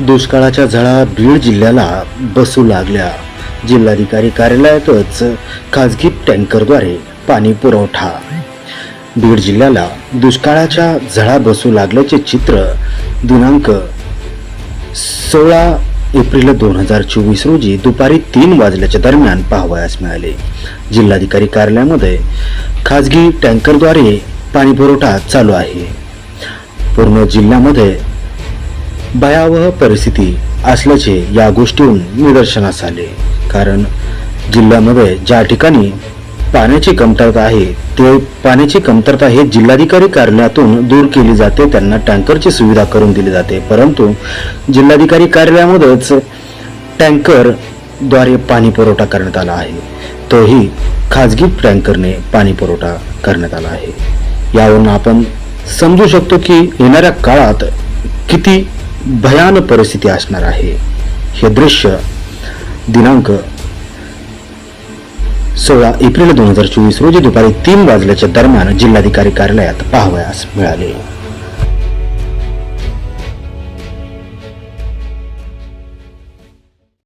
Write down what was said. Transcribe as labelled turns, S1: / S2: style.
S1: दुष्काळाच्या झळा बीड जिल्ह्याला बसू लागल्या. जिल्हाधिकारी कार्यालयातच खाजगी टँकरद्वारे पाणी पुरवठा. बीड जिल्ह्याला दुष्काळाच्या झळा बसू लागल्याचे चित्र दिनांक सोळा एप्रिल दोन हजार चोवीस रोजी दुपारी तीन वाजल्याच्या दरम्यान पाहावयास मिळाले. जिल्हाधिकारी कार्यालयामध्ये खाजगी टँकरद्वारे पाणीपुरवठा चालू आहे. पूर्ण जिल्ह्यामध्ये भयावह परिस्थिती असल्याचे या गोष्टीहून निदर्शनास आले. कारण जिल्ह्यामध्ये ज्या ठिकाणी पाण्याची कमतरता आहे ते पाण्याची कमतरता हे जिल्हाधिकारी कार्यालयातून दूर केली जाते त्यांना टँकरची सुविधा करून दिली जाते. परंतु जिल्हाधिकारी कार्यालयामध्येच टँकरद्वारे पाणी पुरवठा करण्यात आला आहे. तोही खाजगी टँकरने पाणी पुरवठा करण्यात आला आहे. यावरून आपण समजू शकतो की येणाऱ्या काळात किती भयान परिस्थिती असणार आहे. हे दृश्य दिनांक सोळा एप्रिल दोन हजार चोवीस रोजी दुपारी तीन वाजल्याच्या दरम्यान जिल्हाधिकारी कार्यालयात पाहावयास मिळाले.